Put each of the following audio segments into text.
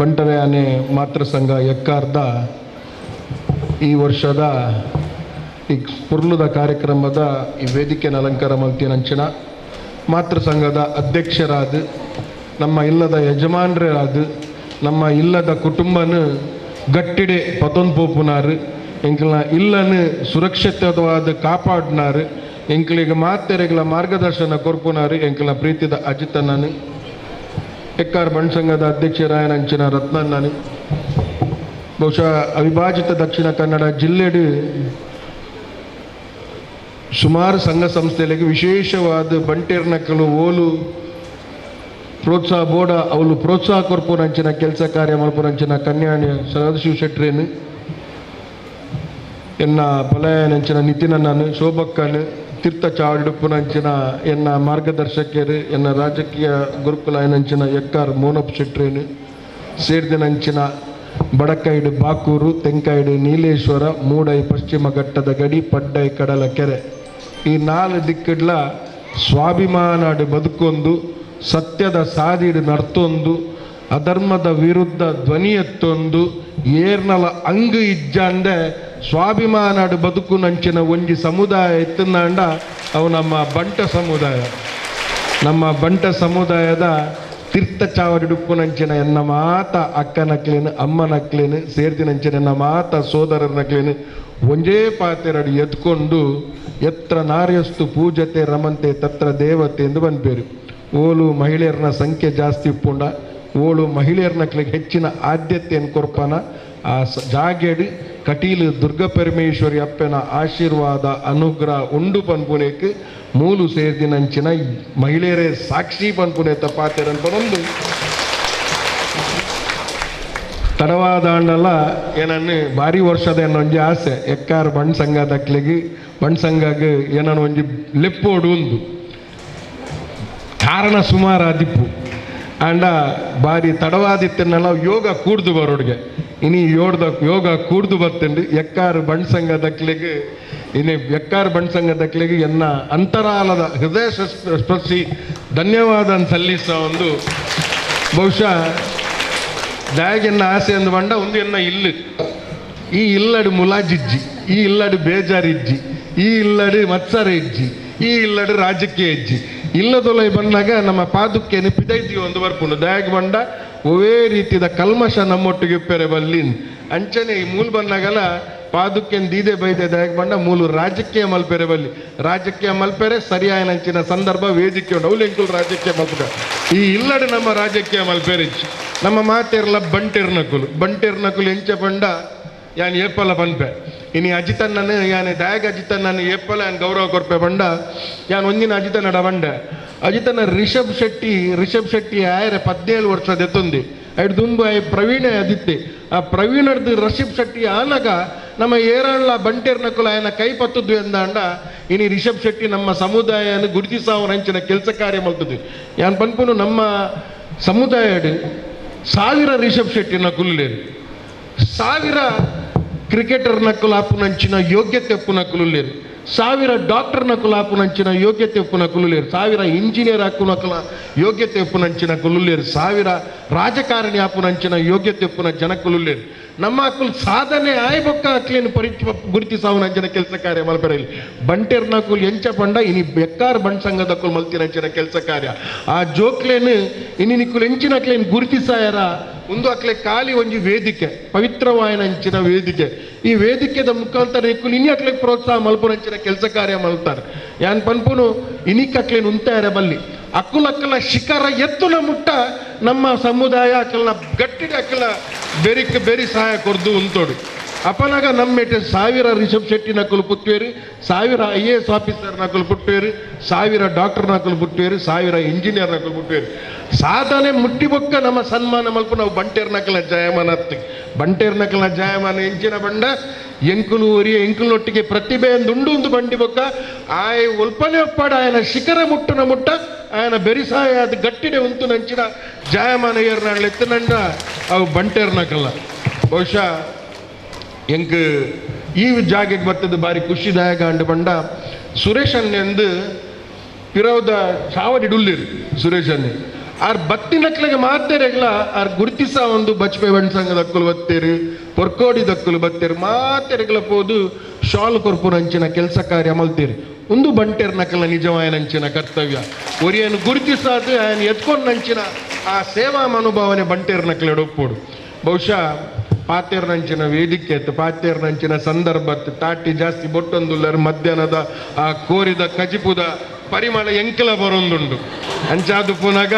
ಬಂಟರೆ ಆನೆ ಮಾತೃ ಸಂಘ ಎಕ್ಕಾರ್ದ ಈ ವರ್ಷದ ಈ ಪುರ್ಲುದ ಕಾರ್ಯಕ್ರಮದ ಈ ವೇದಿಕೆನ ಅಲಂಕಾರ ಮಲ್ತಿನಂಚಿನ ಮಾತೃ ಸಂಘದ ಅಧ್ಯಕ್ಷರಾದ, ನಮ್ಮ ಇಲ್ಲದ ಯಜಮಾನರಾದ ನಮ್ಮ ಇಲ್ಲದ ಕುಟುಂಬನ ಗಟ್ಟಿಡೆ ಪತೊಂದು ಪೋಪುನಾರು, ಎಂಕಲ್ನ ಇಲ್ಲನ್ನು ಸುರಕ್ಷಿತವಾದ ಕಾಪಾಡಿನಾರು, ಎಂಕಲಿಗೆ ಮಾತೆರೆಗಳ ಮಾರ್ಗದರ್ಶನ ಕೊರ್ಪುನಾರು, ಎಂಕಲ್ನ ಪ್ರೀತಿದ ಅಜಿತಣ್ಣನು ಎಕ್ಕಾರ್ ಬಣ್ ಸಂಘದ ಅಧ್ಯಕ್ಷರಾಯನಂಚಿನ ರತ್ನಣ್ಣನು. ಬಹುಶಃ ಅವಿಭಾಜಿತ ದಕ್ಷಿಣ ಕನ್ನಡ ಜಿಲ್ಲೆಡು ಸುಮಾರು ಸಂಘ ಸಂಸ್ಥೆಗಳಿಗೆ ವಿಶೇಷವಾದ ಬಂಟೇರ್ನಕಲು ಓಲು, ಪ್ರೋತ್ಸಾಹ ಬೋಡ ಅವಳು ಪ್ರೋತ್ಸಾಹ ಕೊರ್ಪುನಂಚಿನ ಕೆಲಸ ಕಾರ್ಯ ಮಲ್ಪುನಂಚಿನ ಕನ್ಯಾಣಿ ಸದಾಶಿವ ಶೆಟ್ರೇನು ಎನ್ನ ಪಲಯನಂಚಿನ ನಿತಿನಣ್ಣನು ಶೋಭಕ್ಕನು ತೀರ್ಥ ಎನ್ನ ಮಾರ್ಗದರ್ಶಕರು, ಎನ್ನ ರಾಜಕೀಯ ಗುರುಕುಲಾಯನಂಚಿನ ಎಕ್ಕಾರ್ ಮೋನಪ್ ಶೆಟ್ರೇನು, ಸೇರ್ದಿನಂಚಿನ ಬಡಕೈಡು ಬಾಕೂರು ತೆಂಕಾಯ್ಡು ನೀಲೇಶ್ವರ, ಮೂಡೈ ಪಶ್ಚಿಮ ಘಟ್ಟದ ಗಡಿ ಪಡ್ಡೈ ಕಡಲ ಕೆರೆ. ಈ ನಾಲ್ ದಿಕ್ಕಿಡ್ಲ ಸ್ವಾಭಿಮಾನಾಡು ಬದುಕೊಂದು, ಸತ್ಯದ ಸಾದಿಡು ನರ್ತೊಂದು ಅಧರ್ಮದ ವಿರುದ್ಧ ಧ್ವನಿ ಎತ್ತೊಂದು ಏರ್ನಲ ಅಂಗು ಇಜ್ಜಂಡೆ ಸ್ವಾಭಿಮಾನಾಡು ಬದುಕು ನಂಚಿನ ಒಂಜಿ ಸಮುದಾಯ ಎತ್ತಂದಾಂಡ ಅವು ನಮ್ಮ ಬಂಟ ಸಮುದಾಯ. ನಮ್ಮ ಬಂಟ ಸಮುದಾಯದ ತೀರ್ಥ ಚಾವಡಿಡುಪ್ಪುನಂಚಿನ ಎನ್ನ ಮಾತ ಅಕ್ಕನಕ್ಲೇನು ಅಮ್ಮನಕ್ಲೇನು ಸೇರ್ದಿನಂಚಿನ ಎನ್ನ ಮಾತ ಸೋದರನಕ್ಲೇನು ಒಂಜೇ ಪಾತೆರಡು ಎತ್ಕೊಂಡು ಎತ್ರ ನಾರ್ಯಸ್ತು ಪೂಜತೆ ರಮಂತೆ ತತ್ರ ದೇವತೆ ಎಂದು ಬಂದ್ಬೇರು. ಓಲು ಮಹಿಳೆಯರನ್ನ ಸಂಖ್ಯೆ ಜಾಸ್ತಿ ಇಪ್ಪುಂಡ ಓಳು ಮಹಿಳೆಯರ್ನಕ್ಲಿಗೆ ಹೆಚ್ಚಿನ ಆದ್ಯತೆಯನ್ನು ಕೊರ್ಪನ ಆ ಜಾಗೆಡು ಕಟೀಲು ದುರ್ಗ ಪರಮೇಶ್ವರಿ ಅಪ್ಪನ ಆಶೀರ್ವಾದ ಅನುಗ್ರಹ ಉಂಡು ಪನ್ಪುನೇಕ್, ಮೂಲು ಸೇರ್ದಿನಂಚಿನ ಮಹಿಳೆಯರೇ ಸಾಕ್ಷಿ ಪನ್ಪುನೆ ತಡವಾದ ತಡವಾದಾಂಡಲ ಏನನ್ನು ಭಾರಿ ವರ್ಷದ ಏನೊಂಜಿ ಆಸೆ, ಎಕ್ಕಾರ ಬಣ್ಣ ಸಂಘ ದಕ್ಲಿಗೆ ಬಣ್ಣ ಸಂಘಗೆ ಏನನ್ನು ಒಂಜಿ ಲೆಪ್ಪೋಡು ಉಂದು ಕಾರಣ ಸುಮಾರು ಆದಿಪ್ಪು ಆಂಡ ಬಾರಿ ತಡವಾದಿತ್ತನ್ನೆಲ್ಲ ಯೋಗ ಕೂಡ್ದು ಬರೋಡ್ಗೆ ಇನಿ ಯೋಡ್ದ ಯೋಗ ಕೂಡ್ದು ಬರ್ತೇನೆ ಎಕ್ಕಾರ್ ಬಣ್ ಸಂಘ ದಕ್ಲಿಗೆ, ಇನಿ ಎಕ್ಕಾರ್ ಬಣ್ ಸಂಘ ದಕ್ಲಿಗೆ ಎನ್ನ ಅಂತರಾಲದ ಹೃದಯ ಸ್ಪ- ಸ್ಪರ್ಶಿ ಧನ್ಯವಾದ ಸಲ್ಲಿಸೋ ಒಂದು ಬಹುಶಃ ದಾಯಗೆನ್ನ ಆಸೆ ಅಂದು ಬಂಡ ಒಂದು ಎನ್ನ ಇಲ್ಲು. ಈ ಇಲ್ಲಡು ಮುಲಾಜಿಜ್ಜಿ, ಈ ಇಲ್ಲಡು ಬೇಜಾರಿಜ್ಜಿ, ಈ ಇಲ್ಲಡು ಮತ್ಸರ ಇಜ್ಜಿ, ಈ ಇಲ್ಲಡು ರಾಜಕೀಯ ಇಜ್ಜಿ ಇಲ್ಲದೊಲೈ ಬಂದಾಗ ನಮ್ಮ ಪಾದಕ್ಕೆ ಪಿದೈತಿ ಒಂದು ಬರ್ಪುಂಡು ದಯಾಗ್ ಬಂಡ ಒವೇ ರೀತಿದ ಕಲ್ಮಶ ನಮ್ಮೊಟ್ಟಿಗೆ ಉಪ್ಪೆರೆ ಬಲ್ಲಿನ್ ಅಂಚನೆ ಈ ಮೂಲ ಬಂದಾಗಲ ಪಾದುಕೆನ್ ದೀದೆ ಬೈದೆ ದಯಾಗ್ ಬಂಡ ಮೂಲು ರಾಜಕೀಯ ಮಲ್ಪೆರೆ ಬಲ್ಲಿ ರಾಜಕೀಯ ಮಲ್ಪೆರೆ ಸರಿಯಾಯ ನಂಚಿನ ಸಂದರ್ಭ ವೇದಿಕೆ ಉಂಡು. ಅವಲೆಂಕುಲ್ ರಾಜಕೀಯ ಮಲ್ಪುಗ ಈ ಇಲ್ಲಡೆ ನಮ್ಮ ರಾಜಕೀಯ ಮಲ್ಪೆರೆ ನಮ್ಮ ಮಾತೆರ್ಲ ಬಂಟೆರ್ನಕುಲು. ಬಂಟೆರ್ನಕುಲು ಎಂಚ ಬಂಡ ಯಾನ್ ಏಪಲ್ಲ ಪನ್ಪೆ. ಇನಿ ಅಜಿತಣ್ಣನ, ಯಾನೆ ದಾಯಗ ಅಜಿತಣ್ಣನ ಏಪ್ಪಲ ಯಾನ್ ಗೌರವ ಕೊರ್ಪೆ ಬಂಡ, ಯಾನ್ ಒಂದಿನ ಅಜಿತನಡ ಬಂಡ. ಅಜಿತನ ರಿಷಬ್ ಶೆಟ್ಟಿ ರಿಷಬ್ ಶೆಟ್ಟಿ ಆಯರೆ ಪದ್ನೇಳು ವರ್ಷದ ಎತ್ತೊಂದಿ. ಐಟ್ ದುಂಬು ಐ ಪ್ರವೀಣ ಅದಿತ್ತೆ. ಆ ಪ್ರವೀಣರ್ದು ರಿಷಭ್ ಶೆಟ್ಟಿ ಆನಗ ನಮ್ಮ ಏರಳ್ಳ ಬಂಟೇರ್ನಕುಲ ಆಯನ ಕೈ ಪತ್ತದ್ದು ಎಂದಾಂಡ ಇನಿ ರಿಷಬ್ ಶೆಟ್ಟಿ ನಮ್ಮ ಸಮುದಾಯನ ಗುರುತಿಸಾವನ ಹಂಚಿನ ಕೆಲಸ ಕಾರ್ಯ ಮಲ್ತದ್ದು ಯಾನ್ ಪನ್ಪುನು ನಮ್ಮ ಸಮುದಾಯಡ್ ಸಾವಿರ ರಿಷಬ್ ಶೆಟ್ಟಿನ ಕುಲ್ಲೇರು. ಸಾವಿರ ಕ್ರಿಕೆಟರ್ನ ಕುಲಾಪುನಂಚಿನ ಯೋಗ್ಯತೆ ಒಪ್ಪುನ ಕುಲುಲೇರು ಸಾವಿರ ಡಾಕ್ಟರ್ನ ಕುಲಾಪುನಂಚಿನ ಯೋಗ್ಯತೆ ಒಪ್ಪುನ ಕುಲುಲೇರು ಸಾವಿರ ಇಂಜಿನಿಯರ್ ಹಾಕುನ ಕುಲ ಯೋಗ್ಯತೆ ಒಪ್ಪುನಂಚಿನ ಕುಲುಲೇರು ಸಾವಿರ ರಾಜಕಾರಣಿ ಹಾಪುನಂಚಿನ ಯೋಗ್ಯತೆ ಒಪ್ಪುನ ಜನ ಕುಲುಲೇರು ನಮ್ಮ ಕುಲ್ ಸಾಧನೆ ಆಯ್ಬೊಕ್ಕ ಅಕ್ಲೇನು ಪರಿಚಯ ಗುರುತಿಸಾವನಂಚಿನ ಕೆಲಸ ಕಾರ್ಯ ಮಲ್ಪೆರಲಿ. ಬಂಟೆರ್ನ ಕುಲ್ ಎಂಚ ಪಂಡ, ಇನಿ ಬೆಕ್ಕಾರ್ ಬಣ್ ಸಂಘದ ಕುಲ್ ಮಲ್ತಿನಂಚಿನ ಕೆಲಸ ಕಾರ್ಯ. ಆ ಜೋಕ್ಲೇನು, ಇನಿ ನಿಕ್ಕುಲು ಎಂಚಿನ ಗುರುತಿ ಗುರುತಿಸಾಯರ ಒಂದು ಅಕ್ಲೆ ಖಾಲಿ ಒಂಜಿ ವೇದಿಕೆ ಪವಿತ್ರವಾಯನಂಚಿನ ವೇದಿಕೆ. ಈ ವೇದಿಕೆದ ಮುಖಾಂತರ ನಿಕ್ಕುಲು ಇನಿ ಅಕ್ಲೆ ಪ್ರೋತ್ಸಾಹ ಮಲ್ಪುನಂಚಿನ ಕೆಲಸ ಕಾರ್ಯ ಮಲ್ತಾರೆ. ಯಾನ್ ಪನ್ಪುನು, ಇನಿಕ್ ಅಕ್ಲೇನು ಉಂತಾಯರ ಬಲ್ಲಿ. ಅಕ್ಕುಲ ಅಕ್ಕಲ ಶಿಖರ ಎತ್ತುನ ಮುಟ್ಟ ನಮ್ಮ ಸಮುದಾಯ ಅಕ್ಕಲ್ನ ಗಟ್ಟಿಗೆ ಅಕ್ಕಲ ಬೆರಿಕ್ ಬೆರಿ ಸಹಾಯ ಕೊರ್ದು ಉಂತೋಡು ಅಪನಗ ನಮ್ಮೆಟೆ ಸಾವಿರ ರಿಷಬ್ ನಕಲು ಕೊಲ್ಪುತ್ತೇರಿ ಸಾವಿರ ಐ ಎ ಎಸ್ ಆಫೀಸರ್ನ ಸಾವಿರ ಸಾವಿರ ನಕಲು ಕೊಲ್ಪುಟ್ಟೇರಿ ಸಾವಿರ ಇಂಜಿನಿಯರ್ನ ಕೊಲ್ಪುಟ್ಟೇರಿ ಸಾಧನೆ ಮುಟ್ಟಿಬೊಕ್ಕ ನಮ್ಮ ಸನ್ಮಾನ ಮಲ್ಪು ನಾವು ಬಂಟೇರ್ ನಕಲ ಜಾಯಮಾನ ಬಂಟೇರ್ ನಕಲ ಜಾಯಮಾನ ಇಂಚಿನ ಬಂಡ, ಎಂಕುಲು ಒರಿಯ ಎಂಕುಲೊಟ್ಟಿಗೆ ಪ್ರತಿಭೆ ಉಂಡು ಒಂದು ಬಂಡಿ ಬೊಕ್ಕ ಆಯ ಒಲ್ಪನೆ ಒಪ್ಪಾಡ, ಆಯನ ಶಿಖರ ಮುಟ್ಟನ ಮುಟ್ಟ, ಆಯನ ಬೆರಿಸಾಯ ಅದು ಗಟ್ಟಿಡೆ ಉಂತು ನಂಚಿನ ಜಾಯಮಾನ ಏರ್ನಾಳೆತ್ತು ನಂಡ ಅವು ಬಂಟೇರ್ ನಕಲ್ಲ ಬಹುಶಃ எங்கு ಈ ஜாகெட் பத்தது ಬಾರಿ குஷிதாயக ஆண்டு ಬಂಡ சுரேஷ் அண்ணந்து பிறவுத சாவடி டுல்லிரு ಸುರೇಶ್ ಅನ್ನಿ ಆರ್ ಬತ್ತಿನಕ್ಲಿಗೆ ಮಾತೇರೆಗ್ಲ ಆರ್ ಗುರುತಿಸ ಒಂದು ಬಚ್ಪೆ ಬಣ್ಣ ಸಂಘದ ಅಕ್ಕಲು ಬತ್ತೇರಿ ಪೊರ್ಕೋಡಿ ದಕ್ಕಲು ಬತ್ತೇರಿ ಮಾತೇರೆಗ್ಲ ಪೋದು ಶಾಲ್ ಕೊರ್ಪುನ ಅಂಚಿನ ಕೆಲಸ ಕಾರ್ಯ ಮಲ್ತೇರಿ ಒಂದು ಬಂಟೇರ್ ನಕಲ ನಿಜವಾಯನ ಅಂಚಿನ ಕರ್ತವ್ಯ ಒರಿಯನ್ನು ಗುರುತಿಸಾದ್ರೆ ಆಯ್ನ ಎತ್ಕೊಂಡು ನಂಚಿನ ಆ ಸೇವಾ ಮನೋಭಾವನೆ ಬಂಟೇರ್ ನಕಲೆಡೋಗ್ಬೋದು ಬಹುಶಃ ಪಾತೇರ್ನಂಚಿನ ವೇದಿಕೆ ಇತ್ತು ಪಾತೇರ್ನಂಚಿನ ಸಂದರ್ಭ ತಾಟಿ ಜಾಸ್ತಿ ಬೊಟ್ಟೊಂದುಲ್ಲರ್ ಮಧ್ಯಾಹ್ನದ, ಆ, ಕೋರಿದ ಕಜಿಪುದ ಪರಿಮಳ ಎಂಕಲ ಬರೊಂದುಂಡು ಅಂಚಾದು ಪುನಗ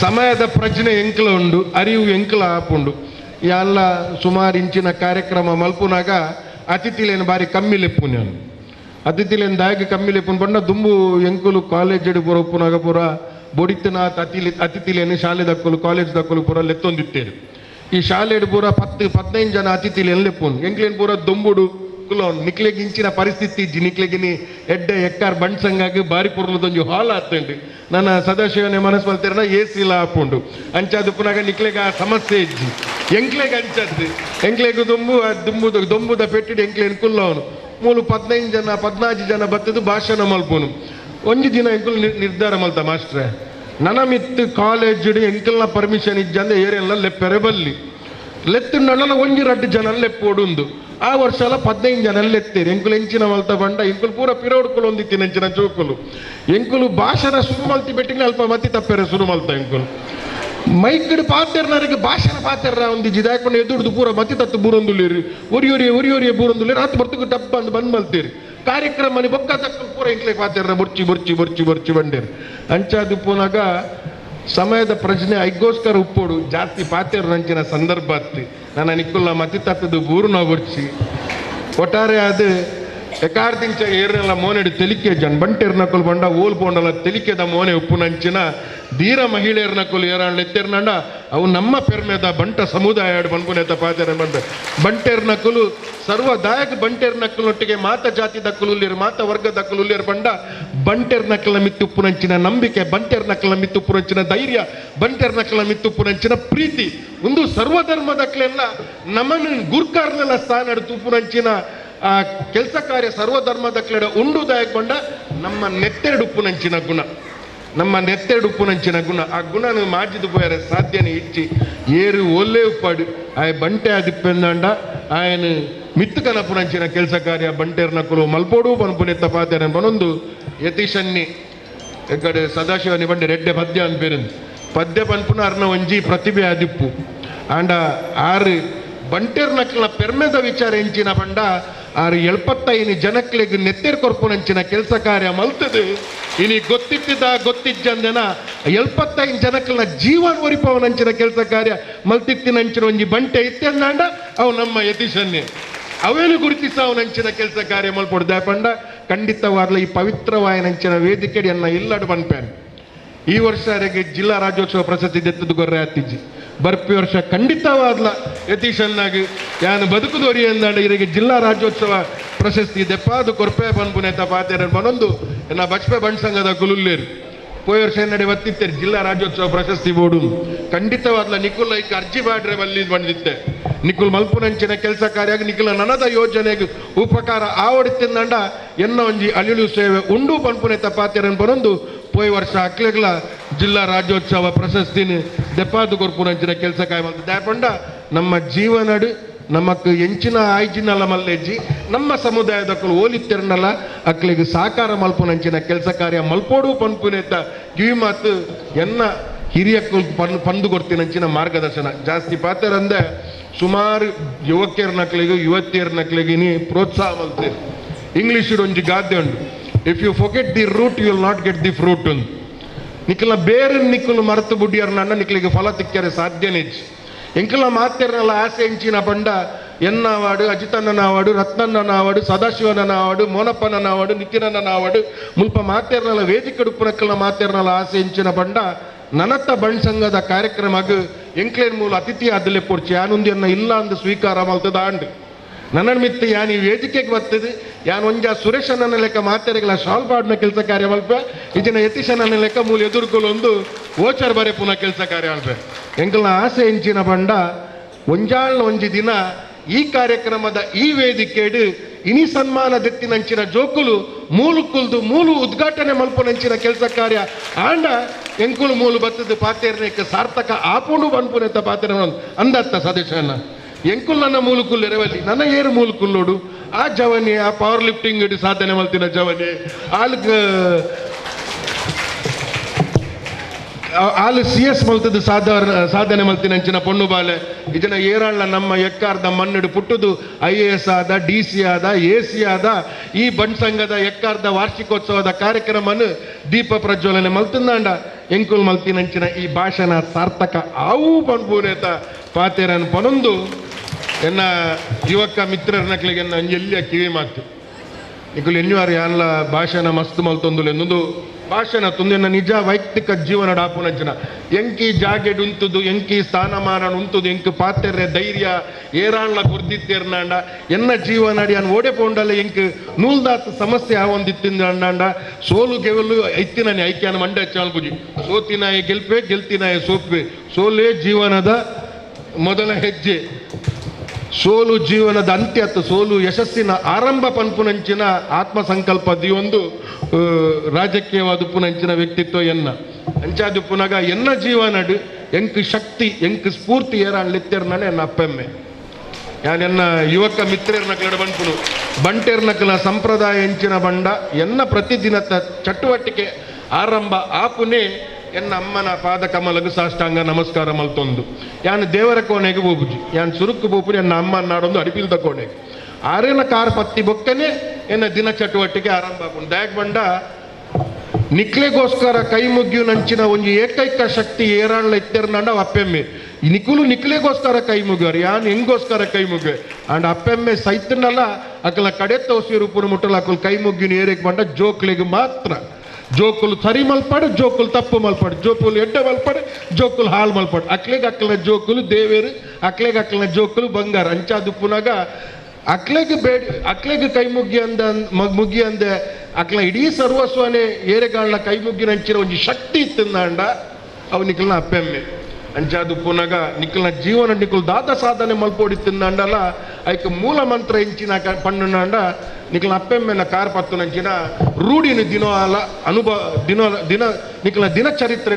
ಸಮಯದ ಪ್ರಜ್ಞೆ ಎಂಕಲ ಉಂಡು ಅರಿವು ಎಂಕಲ ಆಪುಂಡು. ಎಲ್ಲ ಸುಮಾರು ಇಂಚಿನ ಕಾರ್ಯಕ್ರಮ ಮಲ್ಪುನಾಗ ಅತಿಥಿಲೇನು ಬಾರಿ ಕಮ್ಮಿ ಲೆಪ್ಪು ನಾನು ಅತಿಥಿಲೇನು ದಾಯಕ ಕಮ್ಮಿ ಲೆಪ್ಪುನ್ ಬಂಡ ದುಂಬು ಎಂಕುಲು ಕಾಲೇಜ್ ಪುರ ಉಪ್ಪುನಾಗ ಪುರ ಬೊಡಿತನಾಥ್ ಅತಿಲಿ, ಅತಿಥಿಲೇನು ಶಾಲೆ ದಕ್ಕಲು, ಕಾಲೇಜ್ ದಕ್ಕಲು ಪುರ ಲೆತ್ತೊಂದಿತ್ತೇರು ಈ ಶಾಲೆಡ್ ಪೂರ ಪತ್ತು, ಪದಿನೈದು ಜನ ಅತಿಥಿಲಿ ಎಲ್ಲೆಪ್ಪುನ್? ಎಂಕ್ಲೇನ್ ಪೂರ ದೊಂಬುಡು, ಕುಲೋನ್, ನಿಕ್ಲೆಗ್ ಇಂಚಿನ ಪರಿಸ್ಥಿತಿ ಇಜ್ಜಿ, ನಿಕ್ಲೆಗಿನಿ ಎಡ್ಡೆ, ಎಕ್ಕಾರ್ ಬಂಡ್ಸಂಗಾಗಿ ಬಾರಿ ಪುರ್ಲದೊಂಜು ಹಾಲ್ ಆತಂಡು. ನನ್ನ ಸದಾಶಿವನೆ ಮನಸ್ಸು ಮಾಡ್ತೀರ ಎ ಸಿ ಲ ಹಾಕೊಂಡು ಅಂಚಾದು ಪುನಗ ನಿಕ್ಲೆಗ್ ಆ ಸಮಸ್ಯೆ ಇಜ್ಜಿ. ಎಂಕ್ಲೆಗ್ ಅಂಚದ್ದು. ಎಂಕ್ಲೆಗ್ ದುಂಬು ದುಂಬುದ, ದೊಂಬುದ ಪೆಟ್ಟಿಡು ಎಂಕ್ಲೇನ್ ಕುಲ್ಲವನು ಮೂಲು ಪದಿನೈದು ಜನ, ಪದ್ನಾಜು ಜನ ಬತ್ತದು ಭಾಷಣ ಮಲ್ಪನು. ಒಂದು ದಿನ ಎಂಕುಲು ನಿರ್ಧಾರ ಮಲ್ತ ಮಾಸ್ಟ್ರೆ? ನನ್ನ ಮಿತ್ತು ಕಾಲೇಜ್ ಎಂಕಲ್ನ ಪರ್ಮಿಷನ್ ಇಜ್ಜಂದೆ ಏರಿಯಲ್ಲ ಲೆಪ್ಪೆರೆ ಬಲ್ಲಿ. ಲೆತ್ತು ನಡಲ ಒಂಜಿ ರಡ್ಡು ಜನ ಲೆಪ್ಪೋಡುಂದು ಆ ವರ್ಷ ಎಲ್ಲ ಪದ್ನೈದು ಜನ ಲೆತ್ತೇರಿ ಎಂಕುಲು ಎಂಚಿನ ಮಲ್ತ ಬಂಡ, ಎಂಕುಲು ಪೂರ ಪಿರೋಡ್ಕುಲು ಒಂದಿತ್ತಿನ ಎಂಚಿನ ಚೂಕುಲು. ಎಂಕುಲು ಭಾಷಣ ಶುರು ಮಲ್ತಿ ಬೆಟ್ಟಿನ ಅಲ್ಪ ಮತಿ ತಪ್ಪೆರೆ ಶುರು ಮಲ್ತ ಎಂಕುಲು. ಮೈಕಡ್ ಪಾತೆರ್ನರಿಗೆ ಭಾಷಣ ಪಾತೆರ್ರ ಒಂದು ಜಿದಾಕೊಂಡು ಎದುರ್ದು ಪೂರ ಮತ್ತಿ ತತ್ತು ಬೂರೊಂದುಲೇರಿ ಒರಿ ಒರಿ ಒರಿ ಒರಿಯ ಬೂರೊಂದುಲೇರಿ ಹತ್ತು ಬರ್ತಕ್ಕೆ ಡಬ್ಬ ಅಂತ ಬಂದು ಮಲ್ತೀರಿ. ಕಾರ್ಯಕ್ರಮ ಬೊಕ್ಕ ತಕ್ಕ ಪೂರ ಇಂಕ್ಲೆ ಪಾತೆರ್ರ ಬೊರ್ಚಿ ಬೊರ್ಚಿ ಬೊರ್ಚಿ ಬೊರ್ಚಿ ಬಂಡೇರಿ ಅಂಚಾದು ಪುನಗ ಸಮಯದ ಪ್ರಶ್ನೆ ಐಗೋಸ್ಕರ ಉಪ್ಪೋಡು ಜಾಸ್ತಿ ಪಾತೆರ್ ನಂಚಿನ ಸಂದರ್ಭ ಅತ್ತಿ ನನ್ನ ನಿಕ್ಕುಲ್ಲ ಮತಿ ತತ್ತದು ಬೂರುನ ಬೊರ್ಚಿ ಒಟ್ಟಾರೆ ಅದು ಎಕಾರ್ದಿಂಚ ಏರ್ನೆಲ್ಲ ಮೋನೆಡು ತೆಲಿಕೆ ಜನ್ ಬಂಟೇರ್ ನಕುಲು ಬಂಡ, ಓಲ್ ಪೋಂಡಲ ತೆಲಿಕೆದ ಮೋನೆ ಉಪ್ಪು ನಂಚಿನ ಧೀರ ಮಹಿಳೆಯರ ನಕುಲು ಏರಾಣ್ ಎತ್ತೆರ್ನಂಡ ಅವು ನಮ್ಮ ಪೆರ್ಮೆದ ಬಂಟ ಸಮುದಾಯ ಬಂಪುನೇತ ಪಾತೆರ ಬಂದ. ಬಂಟೇರ್ ನಕುಲು ಸರ್ವದಾಯಕ ಒಟ್ಟಿಗೆ ಮಾತ ಜಾತಿ ದಕ್ಕಲುಲ್ಲಿರು ಮಾತ ವರ್ಗ ದಕ್ಕಲುಲ್ಲಿರು ಬಂಡ ಬಂಟೇರ್ ಮಿತ್ತು ಮಿತ್ತುಪ್ಪು ನಂಚಿನ ನಂಬಿಕೆ ಬಂಟೇರ್ ಮಿತ್ತು ಮಿತ್ತುಪ್ಪು ನಂಚಿನ ಧೈರ್ಯ ಬಂಟೇರ್ ಮಿತ್ತು ಮಿತ್ತುಪ್ಪು ನಂಚಿನ ಪ್ರೀತಿ. ಒಂದು ಸರ್ವ ದಕ್ಕಲೆಲ್ಲ ನಮ್ಮನ್ನು ಗುರ್ಕಾರ್ನೆಲ್ಲ ಸ್ಥಾನ ತುಪ್ಪು ನಂಚಿನ ಆ ಕೆಲಸ ಕಾರ್ಯ ಸರ್ವಧರ್ಮದ ಕ್ಲೆಡೆ ಉಂಡುದಾಯಗೊಂಡ ನಮ್ಮ ನೆತ್ತೆರಡುಪ್ಪು ನಂಚಿನ ಗುಣ. ನಮ್ಮ ನೆತ್ತೆರಡುಪ್ಪು ನಂಚಿನ ಗುಣ. ಆ ಗುಣ ಮಾಜಿದು ಪೋಯಾರೆ ಸಾಧ್ಯನೇ ಇಚ್ಚಿ ಏರು ಒಲ್ಲೆ ಉಪ್ಪಾಡು. ಆಯ ಬಂಟೆ ಆದಿಪ್ಪೆಂದಾಂಡ ಆಯನ ಮಿತ್ತುಕನಪ್ಪು ನಂಚಿನ ಕೆಲಸ ಕಾರ್ಯ, ಬಂಟೆರ್ನ ಕುಲು ಮಲ್ಪೋಡು ಪನ್ಪುನೆ ತಪಾತೇರ ಬನೊಂದು ಯತೀಶನ್ನಿ. ಎಕಡೆ ಸದಾಶಿವನಿ ಬಂಡೆ ರೆಡ್ಡೆ ಪದ್ಯ ಅಂತ ಪೇರಿಂದ. ಪದ್ಯ ಪನ್ಪುನ ಅರ್ನ ಒಂಜಿ ಪ್ರತಿಭೆ ಆದಿಪ್ಪು. ಆಂಡ ಆರು ಬಂಟೆರ್ನಕ್ಲ ಪೆರ್ಮೆದ ವಿಚಾರ ಎಂಚಿನ ಪಂಡ ಆರು ಎಳ್ಪತ್ತೈನಿ ಜನಕ್ಲೆಗ್ ನೆತ್ತೆರ್ ಕೊರ್ಪುನಂಚಿನ ಕೆಲಸ ಕಾರ್ಯ ಮಲ್ತದು. ಇನಿ ಗೊತ್ತಿತ್ತಿದ್ದ ಗೊತ್ತಿಜ್ಜಂದೆನ ಎಳ್ಪತ್ತೈದು ಜನಕ್ಲ ಜೀವನ ಒರಿಪವನಂಚಿನ ಕೆಲಸ ಕಾರ್ಯ ಮಲ್ತಿತ್ತಿನಂಚಿನ ಒಂಜಿ ಬಂಟೆ ಇತ್ತೆಂದಾಂಡ ಅವು ನಮ್ಮ ಯತೀಶನ್ನೇ ಅವೇನು ಗುರುತಿಸವನಂಚಿನ ಕೆಲಸ ಕಾರ್ಯ ಮಲ್ಪೊಡು ದಾಪಂಡ ಖಂಡಿತವಾಗ್ಲ ಈ ಪವಿತ್ರವಾಯನಂಚಿನ ವೇದಿಕೆಡಿ ಅನ್ನ ಇಲ್ಲಡ್ ಬನ್ಪೇನ್ ಈ ವರ್ಷ ಜಿಲ್ಲಾ ರಾಜ್ಯೋತ್ಸವ ಪ್ರಶಸ್ತಿ ದೆತ್ತದು ಗೊರ್ರೆ ಆತಿಜ್ಜಿ. ಬರ್ಪಿ ವರ್ಷ ಖಂಡಿತವಾದ್ಲ ಯತೀಶನ್ನಾಗಿ ಯಾನು ಬದುಕುದೋರಿ ಎಂದಾಂಡ ಇರಿಗೆ ಜಿಲ್ಲಾ ರಾಜ್ಯೋತ್ಸವ ಪ್ರಶಸ್ತಿ ದೆಪ್ಪಾದು ಕೊರ್ಪೆ ಬನ್ಪುನೇತ ಪಾತೇರ ಬನೊಂದು ಎನ್ನ ಬಚ್ಪೆ ಬಣ್ಸಂಗದ ಕುಲುಲ್ಲೇರು. ಪೋಯ ವರ್ಷ ನಡೆ ಒತ್ತಿತ್ತೇರಿ ಜಿಲ್ಲಾ ರಾಜ್ಯೋತ್ಸವ ಪ್ರಶಸ್ತಿ ಬೋರ್ಡು ಖಂಡಿತವಾದ್ಲ ನಿಖುಲ್ ಐಕ್ ಅರ್ಜಿ ಬಾಡ್ರೆ ಬಲ್ಲಿ ಬಂದಿತ್ತೆ. ನಿಖುಲ್ ಮಲ್ಪುನಂಚಿನ ಕೆಲಸ ಕಾರ್ಯ ನಿಖಿಲ ನನದ ಯೋಜನೆಗೆ ಉಪಕಾರ ಆವಡಿತ್ತಿಂದಂಡ ಎನ್ನ ಒಂಜಿ ಅಳಿಲು ಸೇವೆ ಉಂಡು ಪನ್ಪುನೆ ಪಾತೆರನ್ ಬರೊಂದು ಪೋಯ್ ವರ್ಷ ಅಕ್ಲೆಗ್ಲ ಜಿಲ್ಲಾ ರಾಜ್ಯೋತ್ಸವ ಪ್ರಶಸ್ತಿನಿ ದೆಪ್ಪಾದು ಕೊರ್ಪುನಂಚಿನ ಕೆಲಸ ಕಾಯ ದಯಪಂಡ ನಮ್ಮ ಜೀವನಡು ನಮಕ್ ಎಂಚಿನ ಆಯ್ಜಿನಲ್ಲ ಮಲ್ಲೆಜ್ಜಿ ನಮ್ಮ ಸಮುದಾಯದಕ್ಕಲು ಓಲಿತ್ತೆರ್ನಲ್ಲ ಅಕ್ಲಿಗೆ ಸಾಕಾರ ಮಲ್ಪುನಂಚಿನ ಕೆಲಸ ಕಾರ್ಯ ಮಲ್ಪೋಡು ಪನ್ಪುನೆತ ಕಿವಿ ಮಾತು ಎನ್ನ ಹಿರಿಯ ಪನ್, ಪಂದು ಕೊಡ್ತೀನಂಚಿನ ಮಾರ್ಗದರ್ಶನ. ಜಾಸ್ತಿ ಪಾತೆರಂದೆ ಸುಮಾರು ಯುವಕಿಯರ ನಕ್ಲಿಗೂ ಯುವತಿಯರ ನಕ್ಲಿಗಿನಿ ಪ್ರೋತ್ಸಾಹ ಮಲ್ತೀರಿ. ಇಂಗ್ಲೀಷ್ ಒಂಜಿ ಗಾದೆ ಉಂಡು if you forget the root you will not get the fruit ಉಂದು ನಿಖಲ ಬೇರೆ ನಿಕ್ಕಲು ಮರೆತು ಬುಡ್ಡಿಯರ್ ನನ್ನ ನಿಖಲಿಗೆ ಫಲ ತಿಕ್ಕರೆ ಸಾಧ್ಯನೇ ಎಂಕಲ ಮಾತ್ಯರಲ್ಲ ಆಸೆ ಇಂಚಿನ ಬಂಡ ಎನ್ನವಾಡು ಅಜಿತಣ್ಣನ ಆವಾಡು ರತ್ನಣ್ಣನ ಆವಾಡು ಸದಾಶಿವನ ಆವಾಡು ಮೋನಪ್ಪನ ಆವಾಡು ನಿತಿನನ ಆವಾಡು ಮುಲ್ಪ ಮಾತೆರ್ನಲ್ಲ ವೇದಿಕೆ ಡುಪ್ಪುನಕ್ಕಲ ಮಾತೆರ್ನಲ್ಲ ಆಸೆ ಎಂಚಿನ ಬಂಡ ನನತ್ತ ಬಣ್ಸಂಗದ ಕಾರ್ಯಕ್ರಮಗ್ ಎಂಕ್ಲೇನ್ ಮೂಲ ಅತಿಥಿ ಆದಲೆ ಪೊರ್ಚಿ ಆನೊಂದಿಯನ್ನ ಇಲ್ಲ ಅಂದು ಸ್ವೀಕಾರ ಮಲ್ತದ ಆಂಡ್ ನನ್ನ ಮಿತ್ತ ಯಾನ್ ವೇದಿಕೆಗೆ ಬರ್ತದೆ ಯಾನ್ ಒಂಜ ನನ್ನ ಲೆಕ್ಕ ಮಾತೆರೆಗಳ ಶಾಲ್ ಪಾಡ್ನ ಕೆಲಸ ಕಾರ್ಯ ಮಲ್ಪ ಯತೀಶ ನನ್ನ ಲೆಕ್ಕ ಮೂಲ ಎದುರ್ಕೊಲೊಂದು ಓಚರ್ ಬರೆ ಪುನಃ ಕೆಲಸ ಕಾರ್ಯ ಅಲ್ಪೆ ಎಂಕಲ್ನ ಆಸೆ ಇಂಚಿನ ಬಂಡ, ಒಂಜಾಳ್ನ ಒಂಜಿ ದಿನ ಈ ಕಾರ್ಯಕ್ರಮದ ಈ ವೇದಿಕೆಡು ಇನಿ ಸನ್ಮಾನ ದೆತ್ತಿನಂಚಿನ ಜೋಕುಲು ಮೂಲು ಕುಲ್ದು ಮೂಲು ಉದ್ಘಾಟನೆ ಮಲ್ಪುನಂಚಿನ ಕೆಲಸ ಕಾರ್ಯ ಆಂಡ ಎಂಕುಲು ಮೂಲು ಬತ್ತದ ಪಾತೆರ್ನೇಕ ಸಾರ್ಥಕ ಆಪುಂಡು ಬನ್ಪುನೆತ್ತ ಪಾತ್ರ ಅಂದತ್ತ ಸದಸ್ಯನ ಎಂಕುಲ್ ನನ್ನ ಮೂಲಕುಲ್ ಎರವಲ್ಲಿ. ನನ್ನ ಏರು ಮೂಲಕುಲ್ಲೋಡು ಆ ಜವನಿ ಆ ಪವರ್ ಲಿಫ್ಟಿಂಗ್ ಸಾಧನೆ ಮಲ್ತಿನ ಜವನಿ ಆಲ್ ಆಲು ಸಿ ಎಸ್ ಮಲ್ತದ ಸಾಧಾರಣ, ಸಾಧನೆ ಮಲ್ತಿನಂಚಿನ ಪೊಣ್ಣು ಬಾಲೆ. ಇದನ್ನ ಏರಾಳ ನಮ್ಮ ಎಕ್ಕಾರ್ದ ಮಣ್ಣಿಡು ಪುಟ್ಟದು ಐ ಎ ಎಸ್ ಆದ ಡಿ ಸಿ ಆದ ಎ ಸಿ ಆದ, ಈ ಬಣ್ಸಂಗದ ಎಕ್ಕಾರ್ದ ವಾರ್ಷಿಕೋತ್ಸವದ ಕಾರ್ಯಕ್ರಮನು ದೀಪ ಪ್ರಜ್ವಲನೆ ಮಲ್ತಂದಾಂಡ. ಎಂಕುಲ್ ಮಲ್ತಿನಂಚಿನ ಈ ಭಾಷಣ ಸಾರ್ಥಕ ಆವು ಪಣ್ಬೂನೇತ ಪಾತೇರನ್ ಪನೊಂದು. ಎನ್ನ ಯುವಕ ಮಿತ್ರರನಕ್ಲಿಗೆ ಎನ್ನ ಎಲ್ಲಿಯ ಕಿವಿ ಮಾತು. ನಿಕುಲು ಎನ್ನುವಾರು ಯಾನ್ಲ ಭಾಷಣ ಮಸ್ತ್ ಮಲ್ತೊಂದುಲು ಎನ್ನುದು ಭಾಷಣ ತುಂದಿನ ನಿಜ ವೈಯಕ್ತಿಕ ಜೀವನ ಡಾಪುನಂಚಿನ ಎಂಕಿ ಜಾಗೆಡ್ ಉಂತುದು, ಎಂಕಿ ಸ್ಥಾನಮಾನ ಉಂತುದು, ಎಂಕ್ ಪಾತೆರ್ರೆ ಧೈರ್ಯ ಏರಾಣ್ಲ ಗುರ್ದಿತ್ತೇರ್ನಾಂಡ ಎನ್ನ ಜೀವನ ಅಡಿ ಅನ್ ಓಡೆ ಪೋಂಡಲ್ಲ ಎಂಕ್ ನೂಲ್ದಾತ ಸಮಸ್ಯೆ ಆವೊಂದಿತ್ತಿಂದಾಂಡ ಸೋಲು ಗೆವಲು ಐತಿನ ಐಕ್ಯಾನ ಮಂಡ್ಯ ಚಾಲ್ಬುಜಿ ಸೋತಿನಾಯ ಗೆಲ್ಪೆ, ಗೆಲ್ತಿನಾಯ ಸೋಪೆ ಸೋಲೇ ಜೀವನದ ಮೊದಲ ಹೆಜ್ಜೆ. ಸೋಲು ಜೀವನದ ಅಂತ್ಯ ಅಥವಾ ಸೋಲು ಯಶಸ್ಸಿನ ಆರಂಭ ಪನ್ಪುನಂಚಿನ ಆತ್ಮ ಸಂಕಲ್ಪ ದಿಯೊಂದು ಆ, ರಾಜಕೀಯವಾದ ಪುನಂಚಿನ ವ್ಯಕ್ತಿತ್ವ ಎನ್ನ. ಅಂಚಾದು ಪುನಗ ಎನ್ನ ಜೀವನಡು ಎಂಕ್ ಶಕ್ತಿ ಎಂಕ್ ಸ್ಫೂರ್ತಿ ಏರಾಣ್ಲಿತ್ತೆರ್ನನೆ ಎನ್ನ ಅಪ್ಪೆಮ್ಮೆ. ಯಾನ್ ಎನ್ನ ಯುವಕ ಮಿತ್ರರ್ನಕ್ಲಡ ಬಂಪುನು. ಬಂಟೆರ್ನಕ್ಲ ಸಂಪ್ರದಾಯ ಎಂಚಿನ ಬಂಡ ಎನ್ನ ಪ್ರತಿದಿನದ ಚಟುವಟಿಕೆ ಆರಂಭ ಆಪುನೇ ಎನ್ನ ಅಮ್ಮನ ಪಾದ ಕಮಲಗು ಸಾಷ್ಟಾಂಗ ನಮಸ್ಕಾರ ಮಲ್ತೊಂದು. ಯಾನ್ ದೇವರ ಕೋಣೆಗೆ ಬೋಬುಜಿ ಯಾನ್ ಸುರುಕು ಬೋಪುರಿ ಎನ್ನ ಅಮ್ಮ ನಾಡೊಂದು ಅಡಿಪಿಲ್ದ ಕೋಣೆಗೆ. ಆರೇನ ಕಾರ್ ಪತ್ತಿ ಬೊಕ್ಕನೆ ಎನ್ನ ದಿನ ಚಟುವಟಿಕೆ ಆರಂಭ ಆಪುಂಡು ದಾಯಕ್ ಬಂಡ ನಿಕ್ಲೆಗೋಸ್ಕರ ಕೈ ಮುಗಿಯು ನಂಚಿನ ಒಂದು ಏಕೈಕ ಶಕ್ತಿ ಏರಾಣ್ಲ ಇತ್ತೆರ್ನಂಡ ಅಪ್ಪೆಮ್ಮೆ. ನಿಕುಲು ನಿಕ್ಲೆಗೋಸ್ಕರ ಕೈ ಮುಗಿಯೋರು. ಯಾನ್ ಹೆಂಗೋಸ್ಕರ ಕೈ ಮುಗಿವೆ? ಅಂಡ್ ಅಪ್ಪೆಮ್ಮೆ ಸೈತನಲ್ಲ ಅಕಲ ಕಡೆ ತೋಸಿರು ಪುರ ಮುಟ್ಟಲು ಅಕಲ್ ಕೈ ಮುಗ್ಗಿನ ಏರಿಕ್ ಬಂಡ ಜೋಕ್ಲಿಗೆ ಮಾತ್ರ. ಜೋಕುಲು ಸರಿ ಮಲ್ಪಾಡು, ಜೋಕುಲು ತಪ್ಪು ಮಲ್ಪಾಡು, ಜೋಕುಲು ಎಡ್ಡ ಮಲ್ಪಾಡು, ಜೋಕುಲು ಹಾಲ್ ಮಲ್ಪಾಡು. ಅಕ್ಲೆಗೆ ಅಕ್ಕಲ ಜೋಕುಲು ದೇವೇರು ಅಕ್ಲೆಗೆ ಅಕ್ಕಲ ಜೋಕುಲು ಬಂಗಾರ ಅಂಚಾ ಪುನಗ. ಅಕ್ಲೆಗೆ ಬೇಡ, ಅಕ್ಲೆಗೆ ಕೈ ಮುಗ್ಗಿ ಅಂದ ಮುಗ್ಗಿ ಅಂದೆ, ಅಕ್ಲ ಇಡೀ ಸರ್ವಸ್ವನೇ ಏರೆಗಾಳ್ನ ಕೈ ಮುಗ್ಗಿ ನಂಚಿನ ಒಂದು ಶಕ್ತಿ ಇತ್ತಿಂದಾಂಡ ಅವು ನಿಖಲ್ನ ಅಪ್ಪೆಮ್ಮೆ. ಅಂಚಾದು ಪುನಗ ನಿಖಲ್ನ ಜೀವನ ನಿಖಲ್ ದಾದ ಸಾಧನೆ ಮಲ್ಪೋಡಿ ತಿಂದಾಂಡಲ ಐಕ ಮೂಲ ಮಂತ್ರ ಇಂಚಿನಕ ಕ- ಪಣ್ಣುನಾಂಡ ನಿಖಲ್ನ ಅಪ್ಪೆಮ್ಮೆನ ಕಾರ್ ಪತ್ತುನಂಚಿನ ನಂಚಿನ ರೂಢಿನ ಅಲ ಅನುಭವ ದಿನ ದಿನ ನಿಕ್ಲ ದಿನಚರಿತ್ರೆ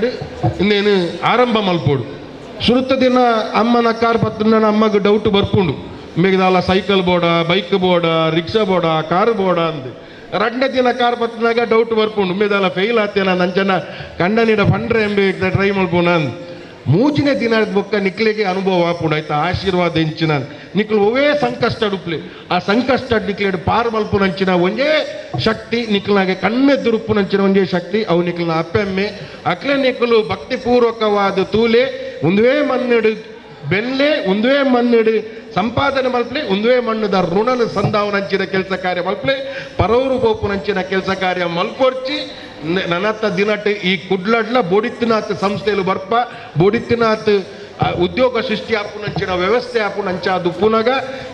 ಇನ್ನೇನು ಆರಂಭ ಮಲ್ಪೋಡು. ಸುರುತ್ತ ದಿನ ಅಮ್ಮನ ಕಾರ್ ಪತ್ತು ಅಮ್ಮಗೆ ಡೌಟ್ ಬರ್ಪುಂಡು. ಮಿಗದಾಲ ಸೈಕಲ್ ಬೋಡ ಬೈಕ್ ಬೋಡ ರಿಕ್ಷಾ ಬೋಡ ಕಾರ್ ಬೋಡ ಅಂದ್. ದಿನ ಕಾರ್ ಬತ್ತಿನಾಗ ಡೌಟ್ ಬರ್ಪುಂಡು ಮಿಗದಾಲ ಫೇಲ್ ಆತೇನ ನಂಚನ ಕಂಡನಿಡ ಫಂಡ್ರೆ ಎಂಬಿ ಟ್ರೈ ಮಲ್ಪುನ ಅಂದ್. ಮೂಜಿನೇ ದಿನ ಬೊಕ್ಕ ನಿಕ್ಲಿಗೆ ಅನುಭವ ಆಪುಂಡು ಆಯ್ತಾ, ಆಶೀರ್ವಾದ ಹೆಂಚಿನ ನಿಕ್ಲು ಒವೇ ಸಂಕಷ್ಟ ಅಡುಪ್ಲಿ ಆ ಸಂಕಷ್ಟ ನಿಕ್ಲೇಡ್ ಪಾರ್ ಮಲ್ಪುನಂಚಿನ ಒಂದೇ ಶಕ್ತಿ ನಿಕ್ಲಾಗೆ ಕಣ್ಣೆದುರುಪ್ಪುನಂಚಿನ ಒಂದೇ ಶಕ್ತಿ, ಅವು ನಿಕ್ಲನ ಅಪ್ಪೆಮ್ಮೆ. ಅಕ್ಲೆ ನಿಕ್ಲು ಭಕ್ತಿಪೂರ್ವಕವಾದ ತೂಲೆ, ಒಂದುವೇ ಮನ್ನೆಡು ಬೆನ್ಲೆ, ಒಂದುವೇ ಮಣ್ಣಿಡು ಸಂಪಾದನೆ ಮಲ್ಪಲೆ, ಒಂದುವೇ ಮಣ್ಣದ ಋಣನ ಸಂಧಾವನಂಚಿನ ಕೆಲಸ ಕಾರ್ಯ ಮಲ್ಪಲೆ. ಪರವರು ಬೋಪುನಂಚಿನ ಕೆಲಸ ಕಾರ್ಯ ಮಲ್ಪೊರ್ಚಿ ನ- ನನ್ನತ್ತ ದಿನಟ್ ಈ ಕುಡ್ಲಡ್ಲ ಬೋಡಿತ್ತಿನಾತ್ ಸಂಸ್ಥೆಲು ಬರ್ಪ ಬೋಡಿತ್ತಿನಾತ್ ಉದ್ಯೋಗ ಸೃಷ್ಟಿ ಆಪುನಂಚಿನ ವ್ಯವಸ್ಥೆ ಆಪುನಂಚ ಅದು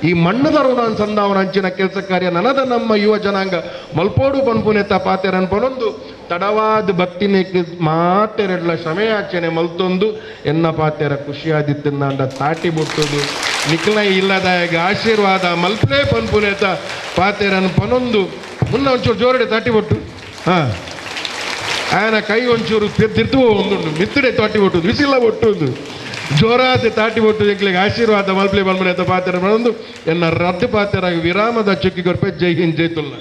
ಈ ಮಣ್ಣದ ಋಣ ಸಂಧಾವನಂಚಿನ ಕೆಲಸ ಕಾರ್ಯ ನನದ ನಮ್ಮ ಯುವ ಜನಾಂಗ. ಮಲ್ಪೋಡು ಪನ್ಪುನೆತ ಪಾತೆರನ್ ಅನ್ಪನೊಂದು ತಡವಾದ ಭಕ್ತಿನೇಕ್ ಮಾತೆರೆಡ್ಲ ಶ್ರಮೆಯಾಚನೆ ಮಲ್ತೊಂದು, ಎನ್ನ ಪಾತೆರ ಖುಷಿಯಾದಿತ್ತಂದ ತಾಟಿ ಮುಟ್ಟುದು. ನಿಖಲ ಇಲ್ಲದಾಯಗ ಆಶೀರ್ವಾದ ಮಲ್ಪಲೇ ಪನ್ಪುನೆತ ಪಾತೆರನ್ ಪನೊಂದು ಮುನ್ನ ಒಂಚೂರು ಜೋರಡೆ ತಾಟಿ ಬಿಟ್ಟು ಹಾ. ఆయన కై ಒಂಚೂರು ತಿರ್ತು ಒಂದುಂಡು ಮಿತ್ತಡೆ ತಾಟಿ ಒಟ್ಟುದು ಬಿಸಿಲ ಒಟ್ಟುದು ಜೋರಾದ ತಾಟಿ ಒಟ್ಟು ಎಂಕ್ಲಿಗೆ ಆಶೀರ್ವಾದ ಮಲ್ಪಲೆ ಬಲ್ಮನೆ ಪಾತ್ರ ಒಂದು ಎನ್ನ ರದ್ದು ಪಾತ್ರ ವಿರಾಮದ ಚುಕ್ಕಿ ಕೊರ್ಪೆ ಜೈ ಹಿಂದ್ ಜೈ ತುಲ್ಲ